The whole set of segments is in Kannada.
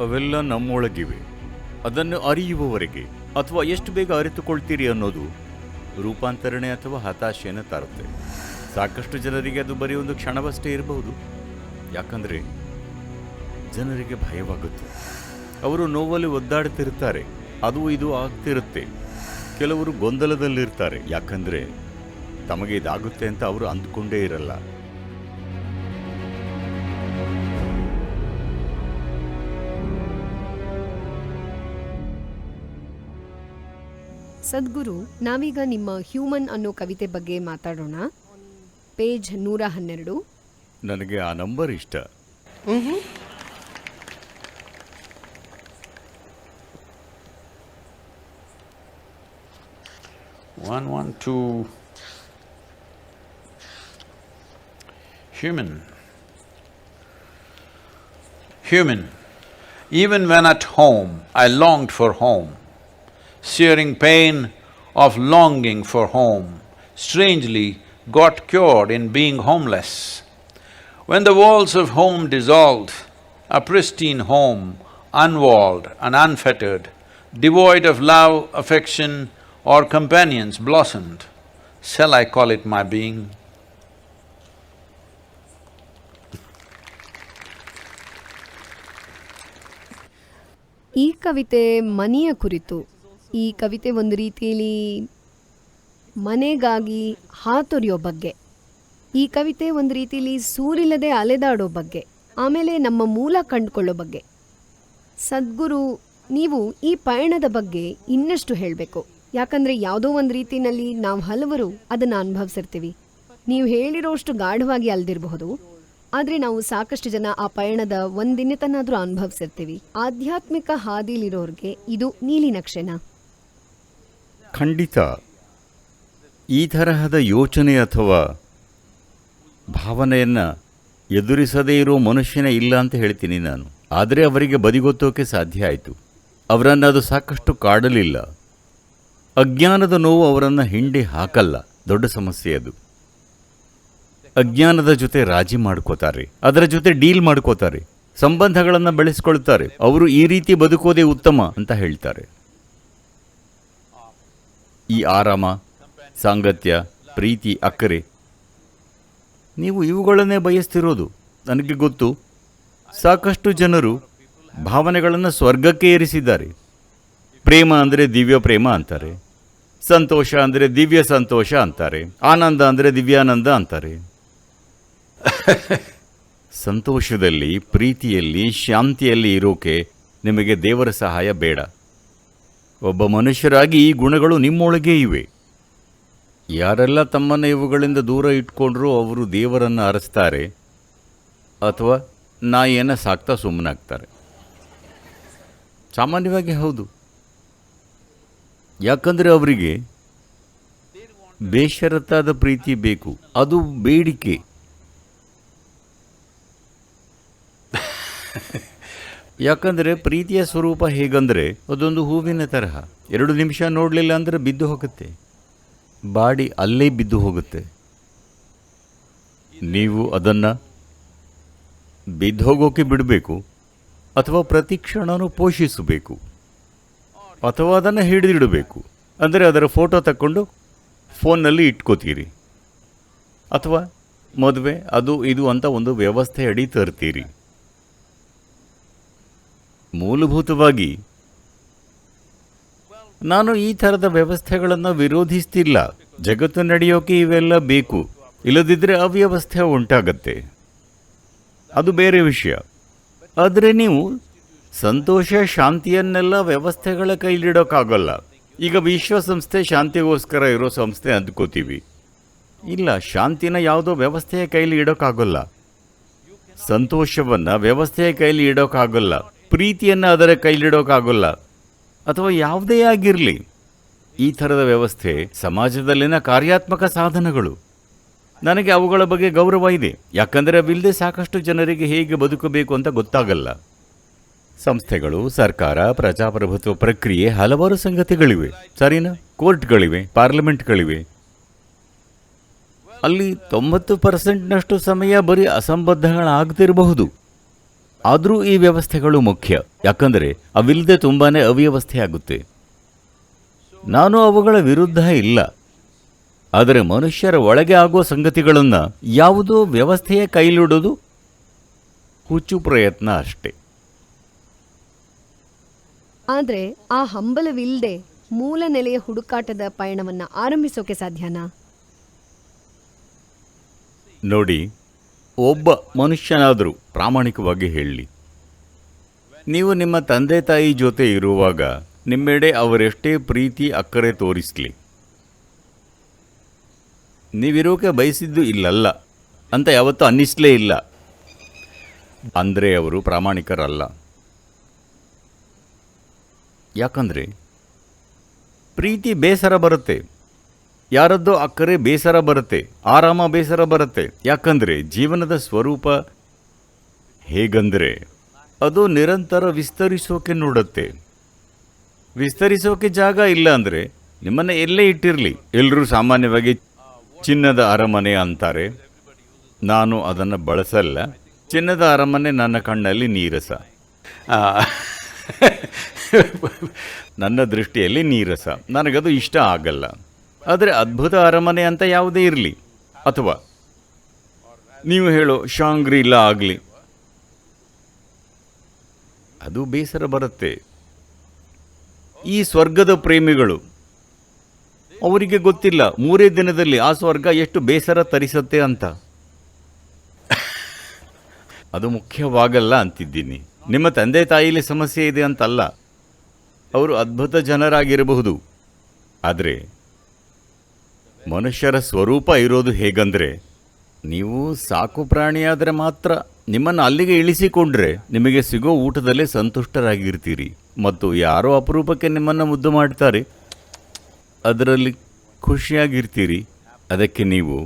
ಅವೆಲ್ಲ ನಮ್ಮೊಳಗಿವೆ. ಅದನ್ನು ಅರಿಯುವವರೆಗೆ ಅಥವಾ ಎಷ್ಟು ಬೇಗ ಅರಿತುಕೊಳ್ತೀರಿ ಅನ್ನೋದು ರೂಪಾಂತರಣೆ ಅಥವಾ ಹತಾಶೆಯನ್ನು ತರುತ್ತೆ. ಸಾಕಷ್ಟು ಜನರಿಗೆ ಅದು ಬರೀ ಒಂದು ಕ್ಷಣವಷ್ಟೇ ಇರಬಹುದು. ಯಾಕಂದರೆ ಜನರಿಗೆ ಭಯವಾಗುತ್ತೆ. ಅವರು ನೋವಲ್ಲಿ ಒದ್ದಾಡ್ತಿರ್ತಾರೆ. ಅದು ಇದು ಆಗ್ತಿರುತ್ತೆ. ಕೆಲವರು ಗೊಂದಲದಲ್ಲಿರ್ತಾರೆ. ಯಾಕಂದರೆ ತಮಗೆ ಇದಾಗುತ್ತೆ ಅಂತ ಅವರು ಅಂದುಕೊಂಡೇ ಇರಲ್ಲ. ಸದ್ಗುರು ನಾವೀಗ ನಿಮ್ಮ ಹ್ಯೂಮನ್ ಅನ್ನೋ ಕವಿತೆ ಬಗ್ಗೆ ಮಾತಾಡೋಣ. ಪೇಜ್ ನೂರ ಹನ್ನೆರಡು. ನನಗೆ ಆ ನಂಬರ್ ಇಷ್ಟ. One one two. Human human even when at home I longed for home, searing pain of longing for home, strangely got cured in being homeless. When the walls of home dissolved, a pristine home, unwalled and unfettered, devoid of love, affection, or companions blossomed, shall I call it my being? ಈ ಕವಿತೆ ಮನೆಯ ಕುರಿತು ಈ ಕವಿತೆ ಒಂದು ರೀತಿಯಲ್ಲಿ ಮನೆಗಾಗಿ ಹಾತೊರೆಯೋ ಬಗ್ಗೆ. ಈ ಕವಿತೆ ಒಂದು ರೀತಿಯಲ್ಲಿ ಸೂರಿಲ್ಲದೆ ಅಲೆದಾಡೋ ಬಗ್ಗೆ. ಆಮೇಲೆ ನಮ್ಮ ಮೂಲ ಕಂಡುಕೊಳ್ಳೋ ಬಗ್ಗೆ. ಸದ್ಗುರು, ನೀವು ಈ ಪಯಣದ ಬಗ್ಗೆ ಇನ್ನಷ್ಟು ಹೇಳಬೇಕು. ಯಾಕಂದ್ರೆ ಯಾವುದೋ ಒಂದು ರೀತಿಯಲ್ಲಿ ನಾವು ಹಲವರು ಅದನ್ನ ಅನುಭವಿಸಿರ್ತೀವಿ. ನೀವು ಹೇಳಿರೋಷ್ಟು ಗಾಢವಾಗಿ ಅಲ್ದಿರಬಹುದು. ಆದರೆ ನಾವು ಸಾಕಷ್ಟು ಜನ ಆ ಪಯಣದ ಒಂದಿನತನಾದರೂ ಅನುಭವಿಸಿರ್ತೀವಿ. ಆಧ್ಯಾತ್ಮಿಕ ಹಾದಿಲಿರೋರಿಗೆ ಇದು ನೀಲಿ ನಕ್ಷೆನಾ ಖಂಡಿತ. ಈ ತರಹದ ಯೋಚನೆ ಅಥವಾ ಭಾವನೆಯನ್ನು ಎದುರಿಸದೇ ಇರೋ ಮನುಷ್ಯನೇ ಇಲ್ಲ ಅಂತ ಹೇಳ್ತೀನಿ ನಾನು. ಆದರೆ ಅವರಿಗೆ ಬದಿಗೊತ್ತೋಕೆ ಸಾಧ್ಯ ಆಯಿತು. ಅವರನ್ನು ಅದು ಸಾಕಷ್ಟು ಕಾಡಲಿಲ್ಲ. ಅಜ್ಞಾನದ ನೋವು ಅವರನ್ನು ಹಿಂಡಿ ಹಾಕಲ್ಲ. ದೊಡ್ಡ ಸಮಸ್ಯೆ ಅದು. ಅಜ್ಞಾನದ ಜೊತೆ ರಾಜಿ ಮಾಡ್ಕೋತಾರೆ. ಅದರ ಜೊತೆ ಡೀಲ್ ಮಾಡ್ಕೋತಾರೆ. ಸಂಬಂಧಗಳನ್ನು ಬೆಳೆಸ್ಕೊಳ್ತಾರೆ. ಅವರು ಈ ರೀತಿ ಬದುಕೋದೇ ಉತ್ತಮ ಅಂತ ಹೇಳ್ತಾರೆ. ಈ ಆರಾಮ, ಸಾಂಗತ್ಯ, ಪ್ರೀತಿ, ಅಕ್ಕರೆ. ನೀವು ಇವುಗಳನ್ನೇ ಬಯಸ್ತಿರೋದು, ನನಗೆ ಗೊತ್ತು. ಸಾಕಷ್ಟು ಜನರು ಭಾವನೆಗಳನ್ನು ಸ್ವರ್ಗಕ್ಕೆ ಏರಿಸಿದ್ದಾರೆ. ಪ್ರೇಮ ಅಂದರೆ ದಿವ್ಯ ಪ್ರೇಮ ಅಂತಾರೆ. ಸಂತೋಷ ಅಂದರೆ ದಿವ್ಯ ಸಂತೋಷ ಅಂತಾರೆ. ಆನಂದ ಅಂದರೆ ದಿವ್ಯಾನಂದ ಅಂತಾರೆ. ಸಂತೋಷದಲ್ಲಿ, ಪ್ರೀತಿಯಲ್ಲಿ, ಶಾಂತಿಯಲ್ಲಿ ಇರೋಕೆ ನಿಮಗೆ ದೇವರ ಸಹಾಯ ಬೇಡ. ಒಬ್ಬ ಮನುಷ್ಯರಾಗಿ ಈ ಗುಣಗಳು ನಿಮ್ಮೊಳಗೇ ಇವೆ. ಯಾರೆಲ್ಲ ತಮ್ಮನ್ನು ಇವುಗಳಿಂದ ದೂರ ಇಟ್ಕೊಂಡ್ರೂ ಅವರು ದೇವರನ್ನು ಅರಸ್ತಾರೆ ಅಥವಾ ನಾಯಿಯನ್ನು ಸಾಕ್ತಾ ಸುಮ್ಮನಾಗ್ತಾರೆ. ಸಾಮಾನ್ಯವಾಗಿ ಹೌದು. ಯಾಕಂದರೆ ಅವರಿಗೆ ಬೇಷರತ್ತಾದ ಪ್ರೀತಿ ಬೇಕು, ಅದು ಬೇಡಿಕೆ. ಯಾಕಂದರೆ ಪ್ರೀತಿಯ ಸ್ವರೂಪ ಹೇಗಂದರೆ ಅದೊಂದು ಹೂವಿನ ತರಹ. ಎರಡು ನಿಮಿಷ ನೋಡಲಿಲ್ಲ ಅಂದರೆ ಬಿದ್ದು ಹೋಗುತ್ತೆ. ಬಾಡಿ ಅಲ್ಲೇ ಬಿದ್ದು ಹೋಗುತ್ತೆ. ನೀವು ಅದನ್ನು ಬಿದ್ದು ಹೋಗೋಕೆ ಬಿಡಬೇಕು ಅಥವಾ ಪ್ರತಿ ಕ್ಷಣನೂ ಪೋಷಿಸಬೇಕು ಅಥವಾ ಅದನ್ನು ಹಿಡಿದಿಡಬೇಕು. ಅಂದರೆ ಅದರ ಫೋಟೋ ತಕ್ಕೊಂಡು ಫೋನ್ನಲ್ಲಿ ಇಟ್ಕೋತೀರಿ. ಅಥವಾ ಮದುವೆ ಅದು ಇದು ಅಂತ ಒಂದು ವ್ಯವಸ್ಥೆ ಅಡಿ ತರ್ತೀರಿ. ಮೂಲಭೂತವಾಗಿ, ನಾನು ಈ ಥರದ ವ್ಯವಸ್ಥೆಗಳನ್ನು ವಿರೋಧಿಸ್ತಿಲ್ಲ. ಜಗತ್ತು ನಡೆಯೋಕೆ ಇವೆಲ್ಲ ಬೇಕು. ಇಲ್ಲದಿದ್ದರೆ ಅವ್ಯವಸ್ಥೆ ಉಂಟಾಗತ್ತೆ. ಅದು ಬೇರೆ ವಿಷಯ. ಆದರೆ ನೀವು ಸಂತೋಷ, ಶಾಂತಿಯನ್ನೆಲ್ಲ ವ್ಯವಸ್ಥೆಗಳ ಕೈಲಿಡೋಕ್ಕಾಗಲ್ಲ ಈಗ ವಿಶ್ವಸಂಸ್ಥೆ ಶಾಂತಿಗೋಸ್ಕರ ಇರೋ ಸಂಸ್ಥೆ ಅಂದ್ಕೋತೀವಿ. ಇಲ್ಲ, ಶಾಂತಿನ ಯಾವುದೋ ವ್ಯವಸ್ಥೆಯ ಕೈಲಿ ಇಡೋಕ್ಕಾಗಲ್ಲ ಸಂತೋಷವನ್ನು ವ್ಯವಸ್ಥೆಯ ಕೈಲಿ ಇಡೋಕ್ಕಾಗಲ್ಲ ಪ್ರೀತಿಯನ್ನು ಅದರ ಕೈಲಿಡೋಕ್ಕಾಗಲ್ಲ ಅಥವಾ ಯಾವುದೇ ಆಗಿರಲಿ. ಈ ಥರದ ವ್ಯವಸ್ಥೆ ಸಮಾಜದಲ್ಲಿನ ಕಾರ್ಯಾತ್ಮಕ ಸಾಧನಗಳು. ನನಗೆ ಅವುಗಳ ಬಗ್ಗೆ ಗೌರವ ಇದೆ. ಯಾಕಂದರೆ ಅವಿಲ್ಲದೆ ಸಾಕಷ್ಟು ಜನರಿಗೆ ಹೇಗೆ ಬದುಕಬೇಕು ಅಂತ ಗೊತ್ತಾಗಲ್ಲ. ಸಂಸ್ಥೆಗಳು, ಸರ್ಕಾರ, ಪ್ರಜಾಪ್ರಭುತ್ವ ಪ್ರಕ್ರಿಯೆ ಹಲವಾರು ಸಂಗತಿಗಳಿವೆ. ಸರಿನಾ? ಕೋರ್ಟ್ಗಳಿವೆ, ಪಾರ್ಲಿಮೆಂಟ್ಗಳಿವೆ. ಅಲ್ಲಿ ತೊಂಬತ್ತು ಪರ್ಸೆಂಟ್ನಷ್ಟು ಸಮಯ ಬರೀ ಅಸಂಬದ್ಧಗಳಾಗ್ತಿರಬಹುದು. ಆದರೂ ಈ ವ್ಯವಸ್ಥೆಗಳು ಮುಖ್ಯ. ಯಾಕಂದರೆ ಅವಿಲ್ಲದೆ ತುಂಬಾ ಅವ್ಯವಸ್ಥೆ ಆಗುತ್ತೆ. ನಾನು ಅವುಗಳ ವಿರುದ್ಧ ಇಲ್ಲ. ಆದರೆ ಮನುಷ್ಯರ ಒಳಗೆ ಆಗುವ ಸಂಗತಿಗಳನ್ನು ಯಾವುದೋ ವ್ಯವಸ್ಥೆಯ ಕೈಲಿಡೋದು ಹುಚ್ಚು ಪ್ರಯತ್ನ ಅಷ್ಟೇ. ಆದರೆ ಆ ಹಂಬಲವಿಲ್ಲದೆ ಮೂಲ ನೆಲೆಯ ಹುಡುಕಾಟದ ಪಯಣವನ್ನು ಆರಂಭಿಸೋಕೆ ಸಾಧ್ಯನಾ? ನೋಡಿ ಒಬ್ಬ ಮನುಷ್ಯನಾದರೂ ಪ್ರಾಮಾಣಿಕವಾಗಿ ಹೇಳಿ. ನೀವು ನಿಮ್ಮ ತಂದೆ ತಾಯಿ ಜೊತೆ ಇರುವಾಗ ನಿಮ್ಮೆಡೆ ಅವರೆಷ್ಟೇ ಪ್ರೀತಿ, ಅಕ್ಕರೆ ತೋರಿಸಲಿ. ನೀವಿರೋಕೆ ಬಯಸಿದ್ದು ಇಲ್ಲಲ್ಲ ಅಂತ ಯಾವತ್ತೂ ಅನ್ನಿಸ್ಲೇ ಇಲ್ಲ. ಅಂದರೆ ಅವರು ಪ್ರಾಮಾಣಿಕರಲ್ಲ. ಯಾಕಂದರೆ ಪ್ರೀತಿ ಬೇಸರ ಬರುತ್ತೆ. ಯಾರದ್ದೋ ಅಕ್ಕರೆ ಬೇಸರ ಬರುತ್ತೆ, ಆರಾಮ ಬೇಸರ ಬರುತ್ತೆ. ಯಾಕಂದರೆ ಜೀವನದ ಸ್ವರೂಪ ಹೇಗಂದರೆ ಅದು ನಿರಂತರ ವಿಸ್ತರಿಸೋಕೆ ನೋಡುತ್ತೆ. ವಿಸ್ತರಿಸೋಕೆ ಜಾಗ ಇಲ್ಲ ಅಂದರೆ ನಿಮ್ಮನ್ನು ಎಲ್ಲೇ ಇಟ್ಟಿರಲಿ. ಎಲ್ಲರೂ ಸಾಮಾನ್ಯವಾಗಿ ಚಿನ್ನದ ಅರಮನೆ ಅಂತಾರೆ. ನಾನು ಅದನ್ನು ಬಳಸಲ್ಲ. ಚಿನ್ನದ ಅರಮನೆ ನನ್ನ ಕಣ್ಣಲ್ಲಿ ನೀರಸ. ನನ್ನ ದೃಷ್ಟಿಯಲ್ಲಿ ನೀರಸ. ನನಗದು ಇಷ್ಟ ಆಗಲ್ಲ. ಆದರೆ ಅದ್ಭುತ ಅರಮನೆ ಅಂತ ಯಾವುದೇ ಇರಲಿ. ಅಥವಾ ನೀವು ಹೇಳೋ ಶಾಂಗ್ರಿಲ್ಲ ಆಗಲಿ. ಅದು ಬೇಸರ ಬರುತ್ತೆ. ಈ ಸ್ವರ್ಗದ ಪ್ರೇಮಿಗಳು. ಅವರಿಗೆ ಗೊತ್ತಿಲ್ಲ, ಮೂರೇ ದಿನದಲ್ಲಿ ಆ ಸ್ವರ್ಗ ಎಷ್ಟು ಬೇಸರ ತರಿಸತ್ತೆ ಅಂತ. ಅದು ಮುಖ್ಯವಾಗಲ್ಲ ಅಂತಿದ್ದೀನಿ. ನಿಮ್ಮ ತಂದೆ ತಾಯಿಲಿ ಸಮಸ್ಯೆ ಇದೆ ಅಂತಲ್ಲ. ಅವರು ಅದ್ಭುತ ಜನರಾಗಿರಬಹುದು. ಆದರೆ ಮನುಷ್ಯರ ಸ್ವರೂಪ ಇರೋದು ಹೇಗಂದರೆ, ನೀವು ಸಾಕು ಪ್ರಾಣಿಯಾದರೆ ಮಾತ್ರ ನಿಮ್ಮನ್ನು ಅಲ್ಲಿಗೆ ಇಳಿಸಿಕೊಂಡ್ರೆ ನಿಮಗೆ ಸಿಗೋ ಊಟದಲ್ಲೇ ಸಂತುಷ್ಟರಾಗಿರ್ತೀರಿ. ಮತ್ತು ಯಾರೋ ಅಪರೂಪಕ್ಕೆ ನಿಮ್ಮನ್ನು ಮುದ್ದು ಮಾಡ್ತಾರೆ, ಅದರಲ್ಲಿ ಖುಷಿಯಾಗಿರ್ತೀರಿ. ಅದಕ್ಕೆ ನೀವು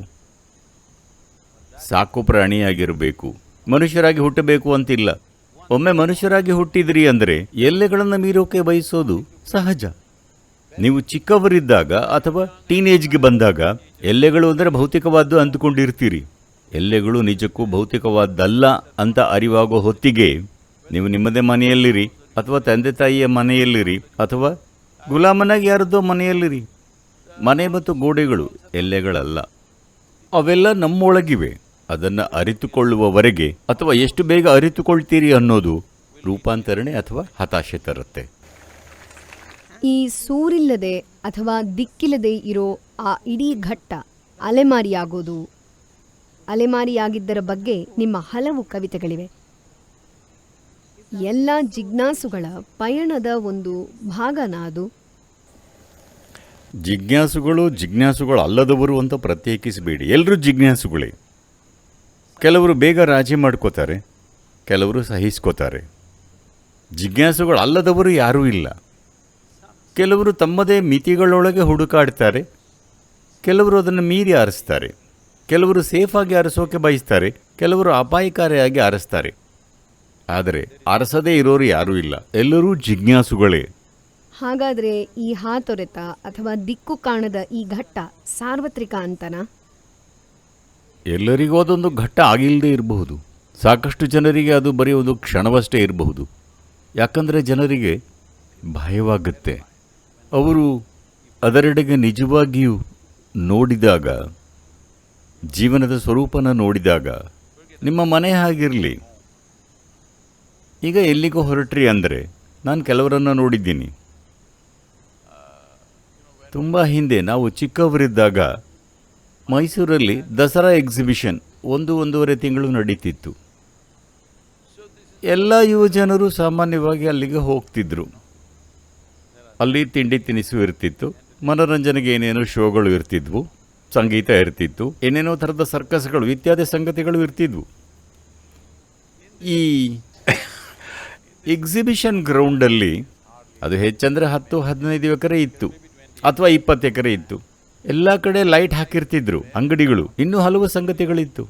ಸಾಕು ಪ್ರಾಣಿಯಾಗಿರಬೇಕು. ಮನುಷ್ಯರಾಗಿ ಹುಟ್ಟಬೇಕು ಅಂತಿಲ್ಲ. ಒಮ್ಮೆ ಮನುಷ್ಯರಾಗಿ ಹುಟ್ಟಿದ್ರಿ ಅಂದರೆ ಎಲ್ಲೆಗಳನ್ನು ಮೀರೋಕೆ ಬಯಸೋದು ಸಹಜ. ನೀವು ಚಿಕ್ಕವರಿದ್ದಾಗ ಅಥವಾ ಟೀನೇಜ್ಗೆ ಬಂದಾಗ ಎಲ್ಲೆಗಳು ಅಂದರೆ ಭೌತಿಕವಾದ್ದು ಅಂದುಕೊಂಡಿರ್ತೀರಿ. ಎಲ್ಲೆಗಳು ನಿಜಕ್ಕೂ ಭೌತಿಕವಾದ್ದಲ್ಲ ಅಂತ ಅರಿವಾಗೋ ಹೊತ್ತಿಗೆ ನೀವು ನಿಮ್ಮದೇ ಮನೆಯಲ್ಲಿರಿ ಅಥವಾ ತಂದೆ ತಾಯಿಯ ಮನೆಯಲ್ಲಿರಿ ಅಥವಾ ಗುಲಾಮನಾಗಿ ಯಾರದ್ದೋ ಮನೆಯಲ್ಲಿರಿ. ಮನೆ ಮತ್ತು ಗೋಡೆಗಳು ಎಲ್ಲೆಗಳಲ್ಲ. ಅವೆಲ್ಲ ನಮ್ಮೊಳಗಿವೆ. ಅದನ್ನು ಅರಿತುಕೊಳ್ಳುವವರೆಗೆ ಅಥವಾ ಎಷ್ಟು ಬೇಗ ಅರಿತುಕೊಳ್ತೀರಿ ಅನ್ನೋದು ರೂಪಾಂತರಣೆ ಅಥವಾ ಹತಾಶೆ ತರುತ್ತೆ. ಈ ಸೂರಿಲ್ಲದೆ ಅಥವಾ ದಿಕ್ಕಿಲ್ಲದೆ ಇರೋ ಆ ಇಡೀ ಘಟ್ಟ ಅಲೆಮಾರಿಯಾಗೋದು. ಅಲೆಮಾರಿಯಾಗಿದ್ದರ ಬಗ್ಗೆ ನಿಮ್ಮ ಹಲವು ಕವಿತೆಗಳಿವೆ. ಎಲ್ಲ ಜಿಜ್ಞಾಸುಗಳ ಪಯಣದ ಒಂದು ಭಾಗನ ಅದು? ಜಿಜ್ಞಾಸುಗಳು ಜಿಜ್ಞಾಸುಗಳು ಅಲ್ಲದವರು ಅಂತ ಪ್ರತ್ಯೇಕಿಸಬೇಡಿ. ಎಲ್ಲರೂ ಜಿಜ್ಞಾಸುಗಳೇ. ಕೆಲವರು ಬೇಗ ರಾಜಿ ಮಾಡ್ಕೋತಾರೆ, ಕೆಲವರು ಸಹಿಸ್ಕೋತಾರೆ. ಜಿಜ್ಞಾಸುಗಳು ಅಲ್ಲದವರು ಯಾರೂ ಇಲ್ಲ. ಕೆಲವರು ತಮ್ಮದೇ ಮಿತಿಗಳೊಳಗೆ ಹುಡುಕಾಡ್ತಾರೆ ಕೆಲವರು ಅದನ್ನು ಮೀರಿ ಆರಿಸ್ತಾರೆ ಕೆಲವರು ಸೇಫಾಗಿ ಆರಿಸೋಕೆ ಬಯಸ್ತಾರೆ ಕೆಲವರು ಅಪಾಯಕಾರಿಯಾಗಿ ಆರಿಸ್ತಾರೆ. ಆದರೆ ಅರಸದೇ ಇರೋರು ಯಾರೂ ಇಲ್ಲ ಎಲ್ಲರೂ ಜಿಜ್ಞಾಸುಗಳೇ. ಹಾಗಾದ್ರೆ ಈ ಹಾತೊರೆತ ಅಥವಾ ದಿಕ್ಕು ಕಾಣದ ಈ ಘಟ್ಟ ಸಾರ್ವತ್ರಿಕ ಅಂತನಾ? ಎಲ್ಲರಿಗೂ ಅದೊಂದು ಘಟ್ಟ ಆಗಿಲ್ಲದೆ ಇರಬಹುದು. ಸಾಕಷ್ಟು ಜನರಿಗೆ ಅದು ಬರೀ ಒಂದು ಕ್ಷಣವಷ್ಟೇ ಇರಬಹುದು. ಯಾಕಂದರೆ ಜನರಿಗೆ ಭಯವಾಗುತ್ತೆ. ಅವರು ಅದರೆಡೆಗೆ ನಿಜವಾಗಿಯೂ ನೋಡಿದಾಗ, ಜೀವನದ ಸ್ವರೂಪನ ನೋಡಿದಾಗ, ನಿಮ್ಮ ಮನೆ ಹಾಗಿರಲಿ. ಈಗ ಎಲ್ಲಿಗೂ ಹೊರಟ್ರಿ ಅಂದರೆ ನಾನು ಕೆಲವರನ್ನು ನೋಡಿದ್ದೀನಿ. ತುಂಬ ಹಿಂದೆ ನಾವು ಚಿಕ್ಕವರಿದ್ದಾಗ ಮೈಸೂರಲ್ಲಿ ದಸರಾ ಎಕ್ಸಿಬಿಷನ್ ಒಂದು ಒಂದೂವರೆ ತಿಂಗಳು ನಡೀತಿತ್ತು. ಎಲ್ಲ ಯುವಜನರು ಸಾಮಾನ್ಯವಾಗಿ ಅಲ್ಲಿಗೆ ಹೋಗ್ತಿದ್ರು. ಅಲ್ಲಿ ತಿಂಡಿ ತಿನಿಸು ಇರ್ತಿತ್ತು. ಮನೋರಂಜನೆಗೆ ಏನೇನೋ ಶೋಗಳು ಇರ್ತಿದ್ವು. ಸಂಗೀತ ಇರ್ತಿತ್ತು. ಏನೇನೋ ಥರದ ಸರ್ಕಸ್ಗಳು, ಇತ್ಯಾದಿ ಸಂಗತಿಗಳು ಇರ್ತಿದ್ವು. ಈ ಎಕ್ಸಿಬಿಷನ್ ಗ್ರೌಂಡಲ್ಲಿ ಅದು ಹೆಚ್ಚಂದರೆ ಹತ್ತು, ಹದಿನೈದು ಎಕರೆ ಇತ್ತು. ಅಥವಾ ಇಪ್ಪತ್ತು ಎಕರೆ ಇತ್ತು. ಎಲ್ಲ ಕಡೆ ಲೈಟ್ ಹಾಕಿರ್ತಿದ್ರು, ಅಂಗಡಿಗಳು. ಇನ್ನೂ ಹಲವು ಸಂಗತಿಗಳಿತ್ತು.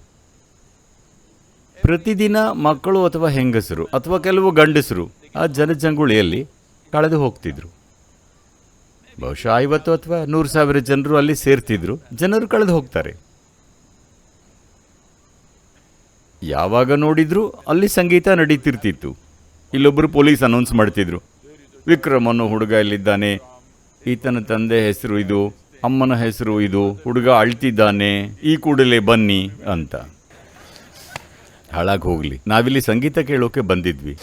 ಪ್ರತಿದಿನ ಮಕ್ಕಳು ಅಥವಾ ಹೆಂಗಸರು ಅಥವಾ ಕೆಲವು ಗಂಡಸರು ಆ ಜನಜಂಗುಳಿಯಲ್ಲಿ ಕಳೆದು ಹೋಗ್ತಿದ್ರು. ಬಹುಶಃ ಐವತ್ತು ಅಥವಾ ನೂರು ಸಾವಿರ ಜನರು ಅಲ್ಲಿ ಸೇರ್ತಿದ್ರು. ಜನರು ಕಳೆದು ಹೋಗ್ತಾರೆ. ಯಾವಾಗ ನೋಡಿದ್ರು ಅಲ್ಲಿ ಸಂಗೀತ ನಡೀತಿರ್ತಿತ್ತು. ಇಲ್ಲೊಬ್ಬರು ಪೊಲೀಸ್ ಅನೌನ್ಸ್ ಮಾಡ್ತಿದ್ರು. ವಿಕ್ರಮ್ ಅನ್ನೋ ಹುಡುಗ ಇಲ್ಲಿದ್ದಾನೆ. ಈತನ ತಂದೆ ಹೆಸರು ಇದು, ಅಮ್ಮನ ಹೆಸರು ಇದು, ಹುಡುಗ ಅಳ್ತಿದ್ದಾನೆ, ಈ ಕೂಡಲೇ ಬನ್ನಿ ಅಂತ. ಹಾಳಾಗಿ ಹೋಗ್ಲಿ. ನಾವಿಲ್ಲಿ ಸಂಗೀತ ಕೇಳೋಕೆ ಬಂದಿದ್ವಿ.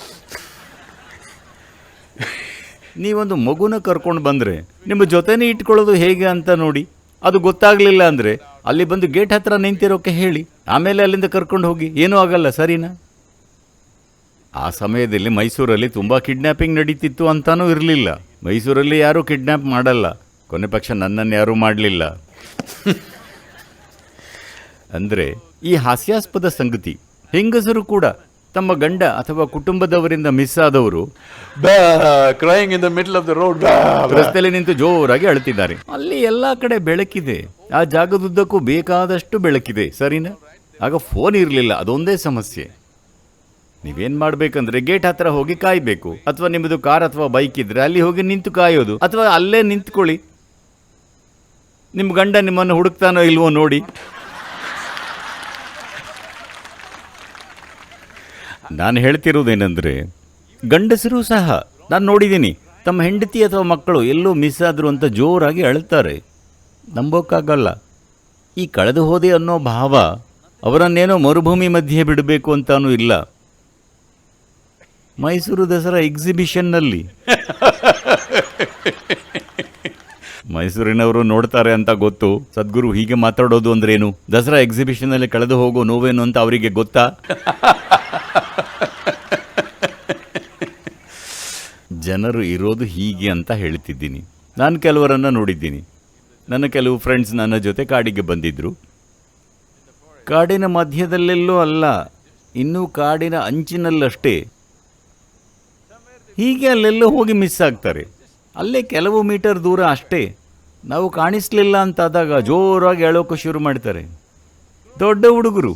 ನೀವೊಂದು ಮಗುನ ಕರ್ಕೊಂಡು ಬಂದರೆ ನಿಮ್ಮ ಜೊತೆನೇ ಇಟ್ಕೊಳ್ಳೋದು ಹೇಗೆ ಅಂತ ನೋಡಿ. ಅದು ಗೊತ್ತಾಗಲಿಲ್ಲ ಅಂದರೆ ಅಲ್ಲಿ ಬಂದು ಗೇಟ್ ಹತ್ರ ನಿಂತಿರೋಕೆ ಹೇಳಿ. ಆಮೇಲೆ ಅಲ್ಲಿಂದ ಕರ್ಕೊಂಡು ಹೋಗಿ. ಏನೂ ಆಗಲ್ಲ, ಸರಿನಾ? ಆ ಸಮಯದಲ್ಲಿ ಮೈಸೂರಲ್ಲಿ ತುಂಬ ಕಿಡ್ನ್ಯಾಪಿಂಗ್ ನಡೀತಿತ್ತು ಅಂತಾನೂ ಇರಲಿಲ್ಲ. ಮೈಸೂರಲ್ಲಿ ಯಾರೂ ಕಿಡ್ನ್ಯಾಪ್ ಮಾಡಲ್ಲ. ಕೊನೆ ಪಕ್ಷ ನನ್ನನ್ನು ಯಾರೂ ಮಾಡಲಿಲ್ಲ. ಅಂದರೆ ಈ ಹಾಸ್ಯಾಸ್ಪದ ಸಂಗತಿ, ಹೆಂಗಸರು ಕೂಡ ತಮ್ಮ ಗಂಡ ಅಥವಾ ಕುಟುಂಬದವರಿಂದ ಮಿಸ್ ಆದವರು Bah, in the middle of the road. ರಸ್ತೆಯಲ್ಲಿ ನಿಂತು ಜೋರಾಗಿ ಅಳ್ತಿದ್ದಾರೆ ಅಲ್ಲಿ ಎಲ್ಲಾ ಕಡೆ ಬೆಳಕಿದೆ. ಆ ಜಾಗದುದ್ದಕ್ಕೂ ಬೇಕಾದಷ್ಟು ಬೆಳಕಿದೆ ಸರಿನಾ? ಆಗ ಫೋನ್ ಇರಲಿಲ್ಲ ಅದೊಂದೇ ಸಮಸ್ಯೆ. ನೀವೇನ್ ಮಾಡ್ಬೇಕಂದ್ರೆ ಗೇಟ್ ಹತ್ರ ಹೋಗಿ ಕಾಯ್ಬೇಕು. ಅಥವಾ ನಿಮ್ಮದು ಕಾರ್ ಅಥವಾ ಬೈಕ್ ಇದ್ರೆ ಅಲ್ಲಿ ಹೋಗಿ ನಿಂತು ಕಾಯೋದು. ಅಥವಾ ಅಲ್ಲೇ ನಿಂತ್ಕೊಳ್ಳಿ. ನಿಮ್ಮ ಗಂಡ ನಿಮ್ಮನ್ನು ಹುಡುಕ್ತಾನೋ ಇಲ್ವೋ ನೋಡಿ. ನಾನು ಹೇಳ್ತಿರೋದೇನೆಂದರೆ ಗಂಡಸರು ಸಹ, ನಾನು ನೋಡಿದ್ದೀನಿ, ತಮ್ಮ ಹೆಂಡತಿ ಅಥವಾ ಮಕ್ಕಳು ಎಲ್ಲೋ ಮಿಸ್ ಆದ್ರು ಅಂತ ಜೋರಾಗಿ ಅಳುತ್ತಾರೆ ನಂಬೋಕ್ಕಾಗಲ್ಲ ಈ ಕಳೆದು ಹೋದೆ ಅನ್ನೋ ಭಾವ ಅವರನ್ನೇನೋ ಮರುಭೂಮಿ ಮಧ್ಯೆ ಬಿಡಬೇಕು ಅಂತಾನೂ ಇಲ್ಲ. ಮೈಸೂರು ದಸರಾ ಎಕ್ಸಿಬಿಷನ್ನಲ್ಲಿ ಮೈಸೂರಿನವರು ನೋಡ್ತಾರೆ ಅಂತ ಗೊತ್ತು. ಸದ್ಗುರು ಹೀಗೆ ಮಾತಾಡೋದು ಅಂದ್ರೇನು? ದಸರಾ ಎಕ್ಸಿಬಿಷನ್ನಲ್ಲಿ ಕಳೆದು ಹೋಗೋ ನೋವೇನು ಅಂತ ಅವರಿಗೆ ಗೊತ್ತಾ? ಜನರು ಇರೋದು ಹೀಗೆ ಅಂತ ಹೇಳ್ತಿದ್ದೀನಿ. ನಾನು ಕೆಲವರನ್ನ ನೋಡಿದ್ದೀನಿ. ನನ್ನ ಕೆಲವು ಫ್ರೆಂಡ್ಸ್ ನನ್ನ ಜೊತೆ ಕಾಡಿಗೆ ಬಂದಿದ್ರು. ಕಾಡಿನ ಮಧ್ಯದಲ್ಲೆಲ್ಲೋ ಅಲ್ಲ ಇನ್ನೂ ಕಾಡಿನ ಅಂಚಿನಲ್ಲಷ್ಟೇ. ಹೀಗೆ ಅಲ್ಲೆಲ್ಲೋ ಹೋಗಿ ಮಿಸ್ ಆಗ್ತಾರೆ. ಅಲ್ಲೇ ಕೆಲವು ಮೀಟರ್ ದೂರ ಅಷ್ಟೇ. ನಾವು ಕಾಣಿಸ್ಲಿಲ್ಲ ಅಂತಾದಾಗ ಜೋರಾಗಿ ಹೇಳೋಕೆ ಶುರು ಮಾಡ್ತಾರೆ. ದೊಡ್ಡ ಹುಡುಗರು.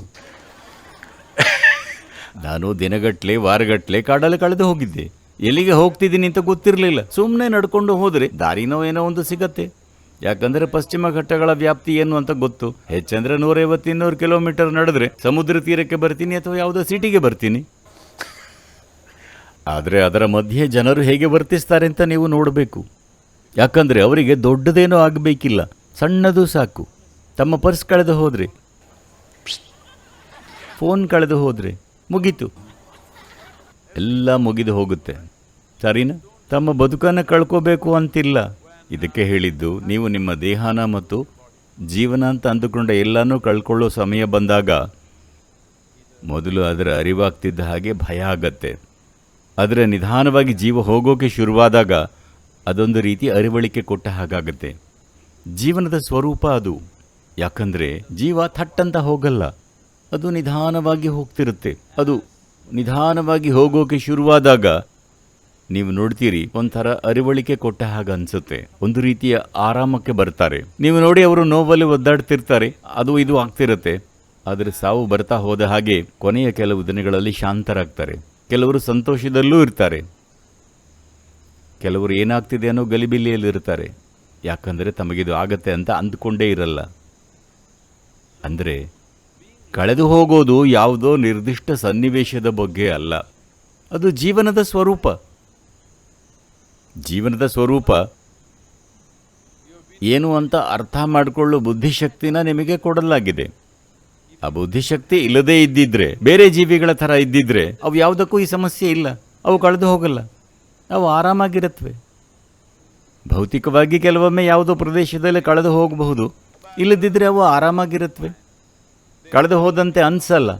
ನಾನು ದಿನಗಟ್ಟಲೆ ವಾರಗಟ್ಟಲೆ ಕಾಡಲ್ಲಿ ಕಳೆದು ಹೋಗಿದ್ದೆ. ಎಲ್ಲಿಗೆ ಹೋಗ್ತಿದ್ದೀನಿ ಅಂತ ಗೊತ್ತಿರಲಿಲ್ಲ. ಸುಮ್ಮನೆ ನಡ್ಕೊಂಡು ಹೋದರೆ ದಾರಿನೋ ಏನೋ ಒಂದು ಸಿಗತ್ತೆ. ಯಾಕಂದ್ರೆ ಪಶ್ಚಿಮ ಘಟ್ಟಗಳ ವ್ಯಾಪ್ತಿ ಏನು ಅಂತ ಗೊತ್ತು. ಹೆಚ್ಚಂದ್ರೆ ನೂರೈವತ್ತು ಇನ್ನೂರು ಕಿಲೋಮೀಟರ್ ನಡೆದ್ರೆ ಸಮುದ್ರ ತೀರಕ್ಕೆ ಬರ್ತೀನಿ ಅಥವಾ ಯಾವುದೋ ಸಿಟಿಗೆ ಬರ್ತೀನಿ. ಆದರೆ ಅದರ ಮಧ್ಯೆ ಜನರು ಹೇಗೆ ವರ್ತಿಸ್ತಾರೆ ಅಂತ ನೀವು ನೋಡಬೇಕು. ಯಾಕಂದರೆ ಅವರಿಗೆ ದೊಡ್ಡದೇನೋ ಆಗಬೇಕಿಲ್ಲ. ಸಣ್ಣದು ಸಾಕು. ತಮ್ಮ ಪರ್ಸ್ ಕಳೆದು ಹೋದರೆ. ಫೋನ್ ಕಳೆದು ಹೋದರೆ ಮುಗೀತು. ಎಲ್ಲ ಮುಗಿದು ಹೋಗುತ್ತೆ. ಸರಿನಾ? ತಮ್ಮ ಬದುಕನ್ನು ಕಳ್ಕೋಬೇಕು ಅಂತಿಲ್ಲ. ಇದಕ್ಕೆ ಹೇಳಿದ್ದು, ನೀವು ನಿಮ್ಮ ದೇಹನ ಮತ್ತು ಜೀವನ ಅಂತ ಅಂದುಕೊಂಡ ಎಲ್ಲನೂ ಕಳ್ಕೊಳ್ಳೋ ಸಮಯ ಬಂದಾಗ ಮೊದಲು ಅದರ ಅರಿವಾಗ್ತಿದ್ದ ಹಾಗೆ ಭಯ ಆಗತ್ತೆ. ಆದರೆ ನಿಧಾನವಾಗಿ ಜೀವ ಹೋಗೋಕೆ ಶುರುವಾದಾಗ ಅದೊಂದು ರೀತಿ ಅರಿವಳಿಕೆ ಕೊಟ್ಟ ಹಾಗಾಗತ್ತೆ. ಜೀವನದ ಸ್ವರೂಪ ಅದು. ಯಾಕಂದರೆ ಜೀವ ಥಟ್ಟಂತ ಹೋಗಲ್ಲ. ಅದು ನಿಧಾನವಾಗಿ ಹೋಗ್ತಿರುತ್ತೆ. ಅದು ನಿಧಾನವಾಗಿ ಹೋಗೋಕೆ ಶುರುವಾದಾಗ ನೀವು ನೋಡ್ತೀರಿ, ಒಂಥರ ಅರಿವಳಿಕೆ ಕೊಟ್ಟ ಹಾಗೆ ಅನ್ಸುತ್ತೆ. ಒಂದು ರೀತಿಯ ಆರಾಮಕ್ಕೆ ಬರ್ತಾರೆ. ನೀವು ನೋಡಿ ಅವರು ನೋವಲ್ಲಿ ಒದ್ದಾಡ್ತಿರ್ತಾರೆ, ಅದು ಇದು ಆಗ್ತಿರುತ್ತೆ. ಆದರೆ ಸಾವು ಬರ್ತಾ ಹೋದ ಹಾಗೆ ಕೊನೆಯ ಕೆಲವು ದಿನಗಳಲ್ಲಿ ಶಾಂತರಾಗ್ತಾರೆ. ಕೆಲವರು ಸಂತೋಷದಲ್ಲೂ ಇರ್ತಾರೆ. ಕೆಲವರು ಏನಾಗ್ತಿದೆ ಅನ್ನೋ ಗಲಿಬಿಲಿಯಲ್ಲಿರ್ತಾರೆ ಯಾಕಂದರೆ ತಮಗಿದು ಆಗತ್ತೆ ಅಂತ ಅಂದ್ಕೊಂಡೇ ಇರಲ್ಲ. ಅಂದರೆ ಕಳೆದು ಹೋಗೋದು ಯಾವುದೋ ನಿರ್ದಿಷ್ಟ ಸನ್ನಿವೇಶದ ಬಗ್ಗೆ ಅಲ್ಲ. ಅದು ಜೀವನದ ಸ್ವರೂಪ. ಜೀವನದ ಸ್ವರೂಪ. ಏನು ಅಂತ ಅರ್ಥ ಮಾಡಿಕೊಳ್ಳೋ ಬುದ್ಧಿಶಕ್ತಿನ ನಿಮಗೆ ಕೊಡಲಾಗಿದೆ. ಆ ಬುದ್ಧಿಶಕ್ತಿ ಇಲ್ಲದೇ ಇದ್ದಿದ್ರೆ, ಬೇರೆ ಜೀವಿಗಳ ಥರ ಇದ್ದಿದ್ರೆ, ಅವು ಯಾವುದಕ್ಕೂ ಈ ಸಮಸ್ಯೆ ಇಲ್ಲ. ಅವು ಕಳೆದು ಹೋಗಲ್ಲ. ಅವು ಆರಾಮಾಗಿರುತ್ತವೆ. ಭೌತಿಕವಾಗಿ ಕೆಲವೊಮ್ಮೆ ಯಾವುದೋ ಪ್ರದೇಶದಲ್ಲಿ ಕಳೆದು ಹೋಗಬಹುದು. ಇಲ್ಲದಿದ್ದರೆ ಅವು ಆರಾಮಾಗಿರುತ್ತವೆ. ಕಳೆದು ಹೋದಂತೆ ಅನ್ಸಲ್ಲ.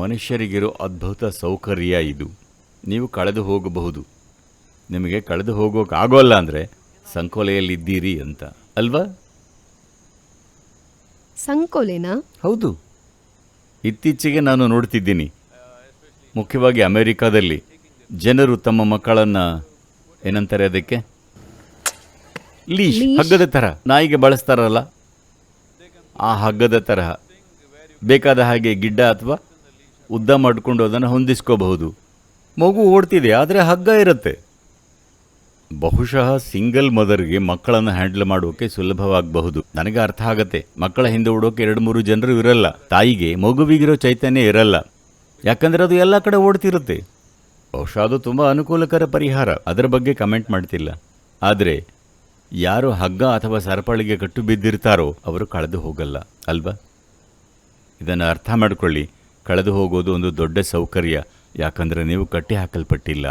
ಮನುಷ್ಯರಿಗಿರೋ ಅದ್ಭುತ ಸೌಕರ್ಯ ಇದು. ನೀವು ಕಳೆದು ಹೋಗಬಹುದು. ನಿಮಗೆ ಕಳೆದು ಹೋಗೋಕ್ಕಾಗೋಲ್ಲ ಆಗೋಲ್ಲ ಅಂದರೆ ಸಂಕೋಲೆಯಲ್ಲಿದ್ದೀರಿ ಅಂತ. ಅಲ್ವಾ? ಸಂಕೋಲೆನಾ? ಹೌದು. ಇತ್ತೀಚೆಗೆ ನಾನು ನೋಡ್ತಿದ್ದೀನಿ. ಮುಖ್ಯವಾಗಿ ಅಮೆರಿಕಾದಲ್ಲಿ ಜನರು ತಮ್ಮ ಮಕ್ಕಳನ್ನು ಏನಂತಾರೆ ಅದಕ್ಕೆ? ಲೀಶ್ ಲೀಶ್? ಹಗ್ಗದ ತರಹ. ನಾಯಿಗೆ ಬಳಸ್ತಾರಲ್ಲ? ಆ ಹಗ್ಗದ ತರಹ. ಬೇಕಾದ ಹಾಗೆ ಗಿಡ್ಡ ಅಥವಾ ಉದ್ದ ಮಾಡಿಕೊಂಡು ಅದನ್ನು ಹೊಂದಿಸ್ಕೋಬಹುದು. ಮಗು ಓಡ್ತಿದೆ, ಆದರೆ ಹಗ್ಗ ಇರುತ್ತೆ. ಬಹುಶಃ ಸಿಂಗಲ್ ಮದರ್ಗೆ ಮಕ್ಕಳನ್ನು ಹ್ಯಾಂಡಲ್ ಮಾಡೋಕೆ ಸುಲಭವಾಗಬಹುದು. ನನಗೆ ಅರ್ಥ ಆಗತ್ತೆ. ಮಕ್ಕಳ ಹಿಂದೆ ಓಡೋಕೆ ಎರಡು ಮೂರು ಜನರು ಇರಲ್ಲ. ತಾಯಿಗೆ ಮಗುವಿಗಿರೋ ಚೈತನ್ಯ ಇರಲ್ಲ. ಯಾಕಂದರೆ ಅದು ಎಲ್ಲ ಕಡೆ ಓಡ್ತಿರುತ್ತೆ. ಬಹುಶಃ ಅದು ತುಂಬ ಅನುಕೂಲಕರ ಪರಿಹಾರ. ಅದರ ಬಗ್ಗೆ ಕಮೆಂಟ್ ಮಾಡ್ತಿಲ್ಲ. ಆದರೆ, ಯಾರು ಹಗ್ಗ ಅಥವಾ ಸರಪಳಿಗೆ ಕಟ್ಟು ಬಿದ್ದಿರ್ತಾರೋ ಅವರು ಕಳೆದು ಹೋಗಲ್ಲ, ಅಲ್ವಾ? ಇದನ್ನು ಅರ್ಥ ಮಾಡಿಕೊಳ್ಳಿ. ಕಳೆದು ಹೋಗೋದು ಒಂದು ದೊಡ್ಡ ಸೌಕರ್ಯ. ಯಾಕಂದರೆ ನೀವು ಕಟ್ಟಿ ಹಾಕಲ್ಪಟ್ಟಿಲ್ಲ.